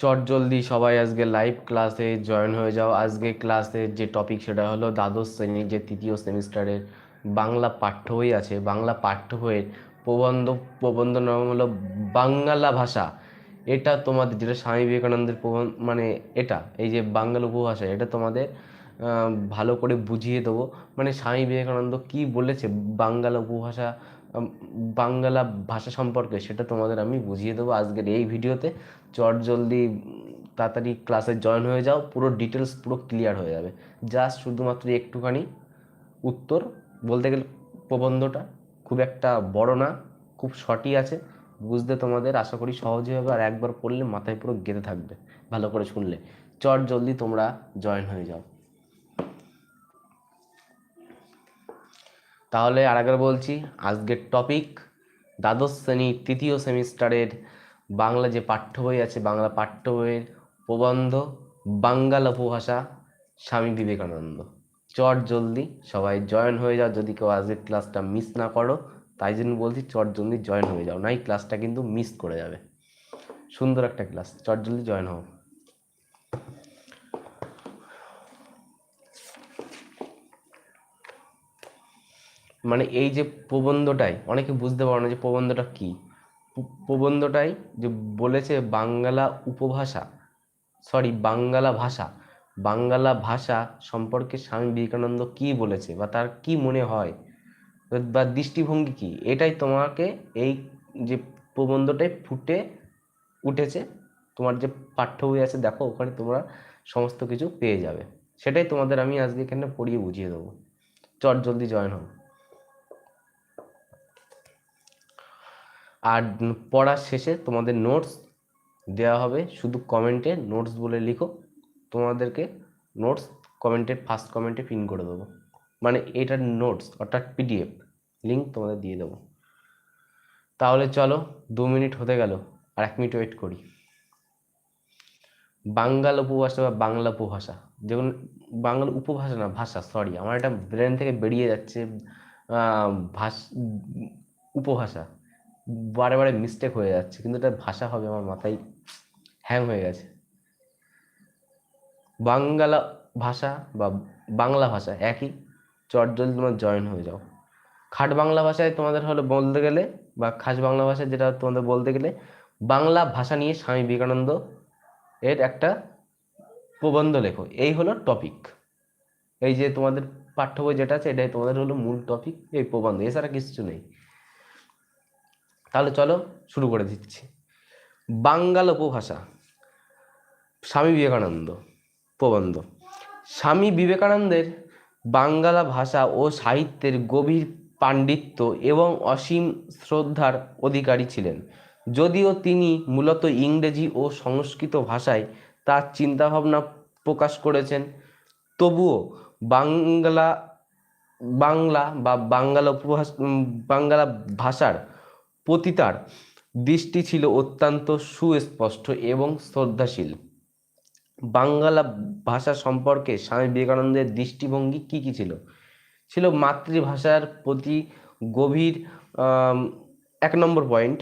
চট জলদি সবাই আজকে লাইভ ক্লাসে জয়েন হয়ে যাও। আজকে ক্লাসের যে টপিক সেটা হলো দ্বাদশ শ্রেণির যে তৃতীয় সেমিস্টারের বাংলা পাঠ্য বই আছে। বাংলা পাঠ্য বইয়ের প্রবন্ধ প্রবন্ধ নাম হলো বাংলা ভাষা। এটা তোমাদের, যেটা স্বামী বিবেকানন্দের প্রবন্ধ মানে এটা, এই যে বাংলা উপভাষা, এটা তোমাদের ভালো করে বুঝিয়ে দেবো। মানে স্বামী বিবেকানন্দ কি বলেছে বাংলা উপভাষা বাংলা ভাষা সম্পর্কে সেটা তোমাদের আমি বুঝিয়ে দেবো আজকের এই ভিডিওতে। চট জলদি তাড়াতাড়ি ক্লাসে জয়েন হয়ে যাও, পুরো ডিটেলস পুরো ক্লিয়ার হয়ে যাবে। জাস্ট শুধুমাত্র একটুখানি উত্তর, বলতে গেলে প্রবন্ধটা খুব একটা বড় না, খুব শর্টই আছে। বুঝতে তোমাদের আশা করি সহজে হবে, আর একবার পড়লে মাথায় পুরো গেঁথে থাকবে। ভালো করে শুনলে। চট জলদি তোমরা জয়েন হয়ে যাও। তাহলে আর একবার বলছি, আজকের টপিক দ্বাদশ শ্রেণি তৃতীয় সেমিস্টারের বাংলা যে পাঠ্য বই আছে, বাংলা পাঠ্য বইয়ের প্রবন্ধ, বাঙ্গাল উপভাষা, স্বামী বিবেকানন্দ। চট জলদি, সবাই জয়েন হয়ে যাও, যদি কেউ আজকের ক্লাসটা মিস না করো, তাই জন্য বলছি চট জলদি জয়েন হয়ে যাও, নাই ক্লাসটা কিন্তু মিস করে যাবে। সুন্দর একটা ক্লাস চট জলদি জয়েন হও। মানে এই যে প্রবন্ধটাই, অনেকে বুঝতে পারো না যে প্রবন্ধটা কি। প্রবন্ধটাই যে বলেছে বাংলা উপভাষা সরি বাংলা ভাষা। বাংলা ভাষা সম্পর্কে স্বামী বিবেকানন্দ কি বলেছে বা তার কি মনে হয়? বা দৃষ্টিভঙ্গি কি? এটাই তোমাকে এই যে প্রবন্ধটাই ফুটে উঠেছে। তোমার যে পাঠ্য বই আছে, দেখো, ওখানে তোমরা সমস্ত কিছু পেয়ে যাবে। সেটাই তোমাদের আমি আজকে এখানে পড়িয়ে বুঝিয়ে দেবো। চট জলদি জয়েন হও। আর পড়ার শেষে তোমাদের নোটস দেওয়া হবে, শুধু কমেন্টে নোটস বলে লিখো, তোমাদেরকে নোটস কমেন্টের ফার্স্ট কমেন্টে পিন করে দেবো। মানে এটার নোটস অর্থাৎ পিডিএফ লিঙ্ক তোমাদের দিয়ে দেবো। তাহলে চলো, দু মিনিট হতে গেল, আর এক মিনিট ওয়েট করি। বাঙ্গাল উপভাষা বা বাংলা উপভাষা যেমন বাংলা উপভাষা না, ভাষা সরি আমার এটা ব্রেন থেকে বেরিয়ে যাচ্ছে ভাষ, উপভাষা। বারে বারে মিস্টেক হয়ে যাচ্ছে। কিন্তু এটা ভাষা হবে, আমার মাথায় হ্যাং হয়ে গেছে। বাংলা ভাষা বা বাংলা ভাষা একই, চট জলদি তোমার জয়েন হয়ে যাও। খাট বাংলা ভাষায় তোমাদের হলো বলতে গেলে বা খাস বাংলা ভাষায় যেটা তোমাদের বলতে গেলে, বাংলা ভাষা নিয়ে স্বামী বিবেকানন্দ এর একটা প্রবন্ধ লেখো। এই হলো টপিক এই যে তোমাদের পাঠ্য বই যেটা আছে, এটাই তোমাদের হলো মূল টপিক এই প্রবন্ধ। এছাড়া কিছু নেই। তাহলে চলো শুরু করে দিচ্ছি। বাঙ্গাল উপভাষা, স্বামী বিবেকানন্দ, প্রবন্ধ। স্বামী বিবেকানন্দের বাঙ্গালা ভাষা ও সাহিত্যের গভীর পাণ্ডিত্য এবং অসীম শ্রদ্ধার অধিকারী ছিলেন। যদিও তিনি মূলত ইংরেজি ও সংস্কৃত ভাষায় তার চিন্তাভাবনা প্রকাশ করেছেন, তবুও বাংলা বাংলা বা বাংলা উপভাষা বাংলা ভাষার প্রতি তার দৃষ্টি ছিল অত্যন্ত সুস্পষ্ট এবং শ্রদ্ধাশীল। বাংলা ভাষা সম্পর্কে স্বামী বিবেকানন্দের দৃষ্টিভঙ্গি কি কি ছিল? ছিল মাতৃভাষার প্রতি গভীর এক নম্বর পয়েন্ট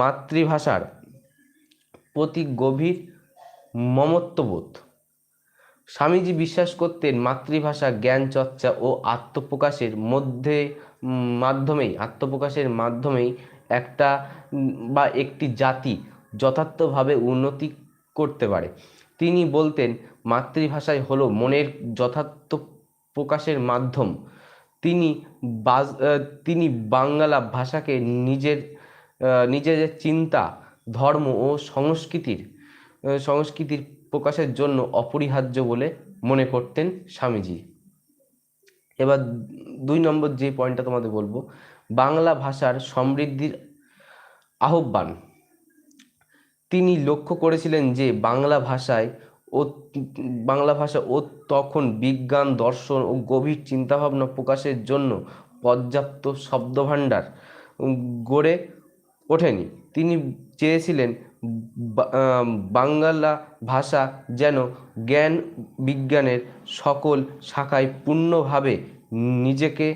মাতৃভাষার প্রতি গভীর মমত্ববোধ। স্বামীজি বিশ্বাস করতেন মাতৃভাষা জ্ঞান চর্চা ও আত্মপ্রকাশের মধ্যে মাধ্যমেই, আত্মপ্রকাশের মাধ্যমেই একটা বা একটি জাতি যথার্থভাবে উন্নতি করতে পারে। তিনি বলতেন, মাতৃভাষাই হলো মনের যথার্থ প্রকাশের মাধ্যম। তিনি বাজ তিনি বাংলা ভাষাকে নিজের নিজের চিন্তা, ধর্ম ও সংস্কৃতির সংস্কৃতির প্রকাশের জন্য অপরিহার্য বলে মনে করতেন স্বামীজি। এবার দুই নম্বর যে পয়েন্টটা তোমাদের বলব, বাংলা ভাষার সমৃদ্ধির আহ্বান। তিনি লক্ষ্য করেছিলেন যে বাংলা ভাষায় ও বাংলা ভাষা ও তখন বিজ্ঞান, দর্শন ও গভীর চিন্তাভাবনা প্রকাশের জন্য পর্যাপ্ত শব্দভাণ্ডার গড়ে ওঠেনি। তিনি চেয়েছিলেন বাংলা ভাষা যেন জ্ঞান বিজ্ঞানের সকল শাখায় পূর্ণভাবে নিজেকে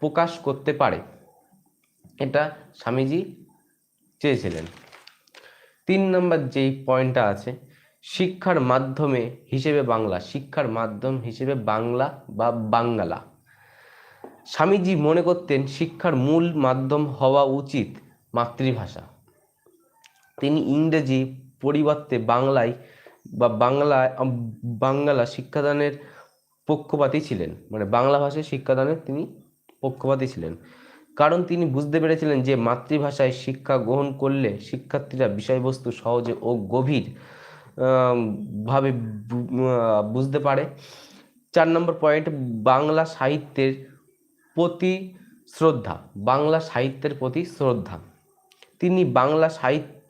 প্রকাশ করতে পারে। এটা স্বামীজি চেয়েছিলেন। তিন নম্বর যেই পয়েন্টটা আছে, শিক্ষার মাধ্যমে হিসেবে বাংলা, শিক্ষার মাধ্যম হিসেবে বাংলা বা বাঙ্গালা স্বামীজি মনে করতেন শিক্ষার মূল মাধ্যম হওয়া উচিত মাতৃভাষা। তিনি ইংরেজি পরিবর্তে বাংলায় বা বাংলা বাংলা শিক্ষাদানের পক্ষপাতী ছিলেন। মানে বাংলা ভাষায় শিক্ষাদানের তিনি পক্ষপাতী ছিলেন। কারণ তিনি বুঝতে পেরেছিলেন যে মাতৃভাষায় শিক্ষা গ্রহণ করলে শিক্ষার্থীরা বিষয়বস্তু সহজে ও গভীর ভাবে বুঝতে পারে। চার নম্বর পয়েন্ট, বাংলা সাহিত্যের প্রতি শ্রদ্ধা। বাংলা সাহিত্যের প্রতি শ্রদ্ধা। তিনি বাংলা সাহিত্য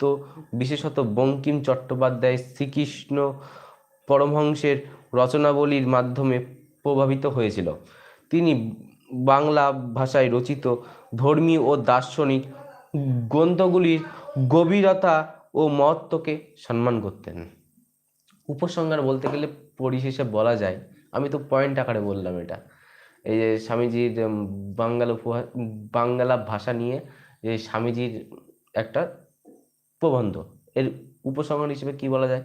বিশেষত বঙ্কিম চট্টোপাধ্যায় শ্রীকৃষ্ণ পরমহংসের রচনাবলীর মাধ্যমে প্রভাবিত হয়েছিল। তিনি বাংলা ভাষায় রচিত ধর্মীয় ও দার্শনিক গ্রন্থগুলির গভীরতা ও মহত্বকে সম্মান করতেন। উপসংহার বলতে গেলে পরিশেষে বলা যায়, আমি তো পয়েন্ট আকারে বললাম এটা, এই যে স্বামীজির বাংলা উপহার বাংলা ভাষা নিয়ে যে স্বামীজির একটা প্রবন্ধ এর উপসংহার হিসেবে কি বলা যায়?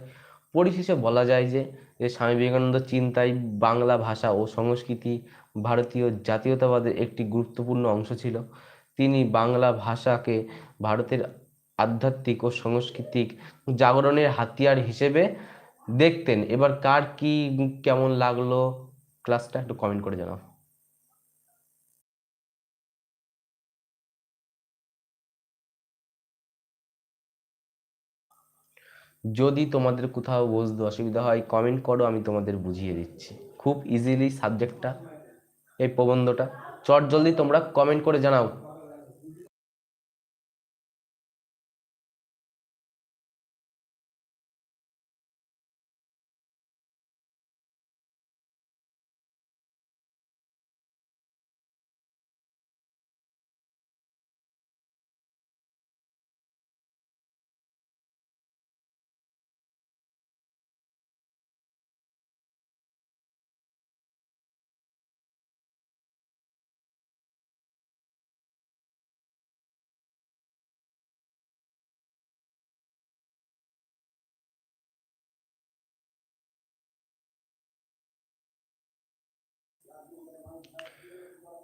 পরিশেষে বলা যায় যে যে স্বামী বিবেকানন্দ চিন্তায় বাংলা ভাষা ও সংস্কৃতি ভারতীয় জাতীয়তাবাদের একটি গুরুত্বপূর্ণ অংশ ছিল। তিনি বাংলা ভাষাকে ভারতের আধ্যাত্মিক ও সাংস্কৃতিক জাগরণের হাতিয়ার হিসেবে দেখতেন। এবার কার কি, কেমন লাগল? ক্লাসটা একটু কমেন্ট করে জানাও। যদি তোমাদের কোথাও বুঝতে অসুবিধা হয় কমেন্ট করো, আমি তোমাদের বুঝিয়ে দিচ্ছি। খুব ইজিলি সাবজেক্টটা এই প্রবন্ধটা। চট জলদি তোমরা কমেন্ট করে জানাও।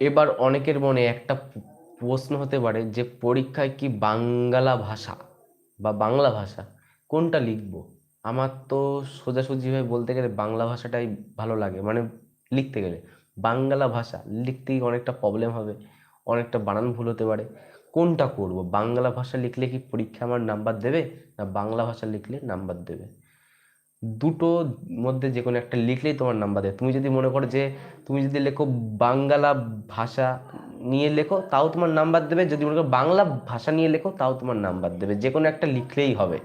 এবার অনেকের মনে একটা প্রশ্ন হতে পারে যে পরীক্ষায় কি বাংলা ভাষা বা বাংলা ভাষা কোনটা লিখব? আমার তো সোজাসুজিভাবে বলতে গেলে বাংলা ভাষাটাই ভালো লাগে মানে লিখতে গেলে। বাংলা ভাষা লিখতে অনেকটা প্রবলেম হবে, অনেকটা বানান ভুল হতে পারে। কোনটা করব? বাংলা ভাষা লিখলে কি পরীক্ষা আমার নাম্বার দেবে? না বাংলা ভাষা লিখলে নাম্বার দেবে? দুটো মধ্যে যে কোনো একটা লিখলেই তোমার নাম্বার দেবে তুমি যদি মনে করো যে তুমি যদি লেখো বাংলা ভাষা নিয়ে লেখো, তাও তোমার নাম্বার দেবে। যদি মনে করো বাংলা ভাষা নিয়ে লেখো, তাও তোমার নাম্বার দেবে। যে কোনো একটা লিখলেই হবে।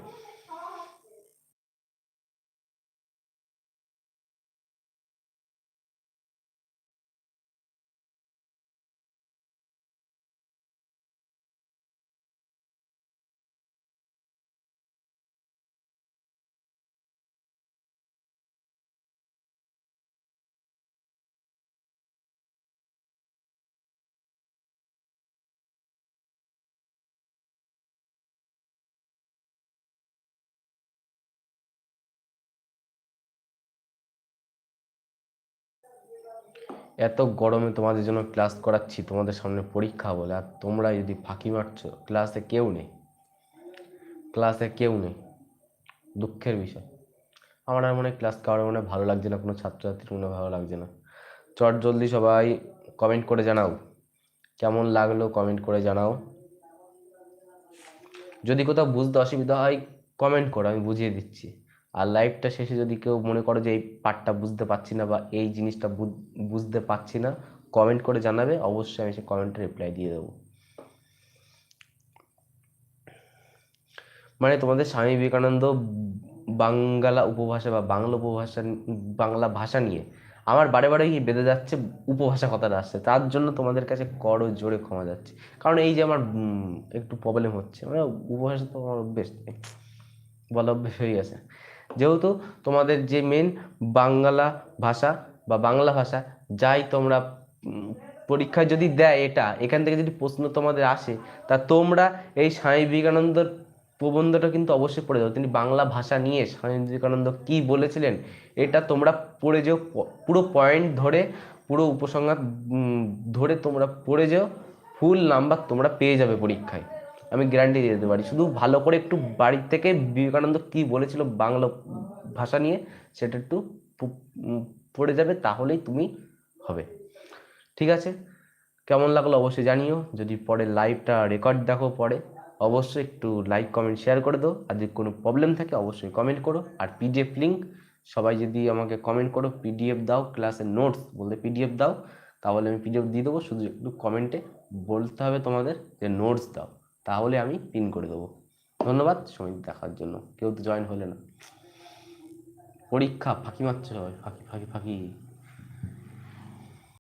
এত গরমে তোমাদের জন্য ক্লাস করাচ্ছি, তোমাদের সামনে পরীক্ষা বলে, আর তোমরা যদি ফাঁকি মারছো ক্লাসে কেউ নেই। ক্লাসে কেউ নেই। দুঃখের বিষয়। আমার আর মনে ক্লাস করার মনে ভালো লাগছে না, কোনো ছাত্রছাত্রীর মনে ভালো লাগছে না। চট জলদি সবাই কমেন্ট করে জানাও। কেমন লাগল কমেন্ট করে জানাও। যদি কোথাও বুঝতে অসুবিধা হয় কমেন্ট করো, আমি বুঝিয়ে দিচ্ছি। আর লাইভটা শেষে যদি কেউ মনে করো যে এই পার্টটা বুঝতে পারছি না বা এই জিনিসটা বুঝতে পারছি না কমেন্ট করে জানাবে, অবশ্যই আমি সেই কমেন্টে রিপ্লাই দিয়ে দেবো। মানে তোমাদের স্বামী বিবেকানন্দ বাংলা উপভাষা বা বাংলা উপভাষা বাংলা ভাষা নিয়ে আমার বারে বারে বেঁধে যাচ্ছে উপভাষা কথাটা আসছে, তার জন্য তোমাদের কাছে করো জোরে ক্ষমা যাচ্ছে। কারণ এই যে আমার একটু প্রবলেম হচ্ছে মানে উপভাষা তো আমার অভ্যেস বলা অভ্যেস হয়ে গেছে। যেহেতু তোমাদের যে মেন বাংলা ভাষা বা বাংলা ভাষা, যাই তোমরা পরীক্ষায় যদি দেয় এটা, এখান থেকে যদি প্রশ্ন তোমাদের আসে, তা তোমরা এই স্বামী বিবেকানন্দর প্রবন্ধটা কিন্তু অবশ্যই পড়ে যাও। তিনি বাংলা ভাষা নিয়ে স্বামী বিবেকানন্দ কী বলেছিলেন, এটা তোমরা পড়ে যেও পুরো পয়েন্ট ধরে, পুরো উপসংহার ধরে তোমরা পড়ে যেও ফুল নাম্বার তোমরা পেয়ে যাবে পরীক্ষায়। আমি গ্যারান্টি দিয়ে দিতে পারি। শুধু ভালো করে একটু বাড়ির থেকে বিবেকানন্দ কী বলেছিল বাংলা ভাষা নিয়ে, সেটা একটু পড়ে যাবে, তাহলেই তুমি হবে। ঠিক আছে? কেমন লাগল অবশ্যই জানিও। যদি পরে লাইভটা রেকর্ড দেখো পরে, অবশ্যই একটু লাইক কমেন্ট শেয়ার করে দাও। আর যদি কোনো প্রবলেম থাকে, অবশ্যই কমেন্ট করো। আর পিডিএফ লিঙ্ক সবাই যদি আমাকে কমেন্ট করো পিডিএফ দাও ক্লাসের নোটস বলতে পিডিএফ দাও, তাহলে আমি পিডিএফ দিয়ে দেবো। শুধু একটু কমেন্টে বলতে হবে তোমাদের যে নোটস দাও। তাহলে আমি পিন করে দেবো। ধন্যবাদ, সময় দেখার জন্য। কেউ তো জয়েন হলে না। পরীক্ষা ফাঁকি মারছে সবাই, ফাঁকি ফাঁকি ফাঁকি।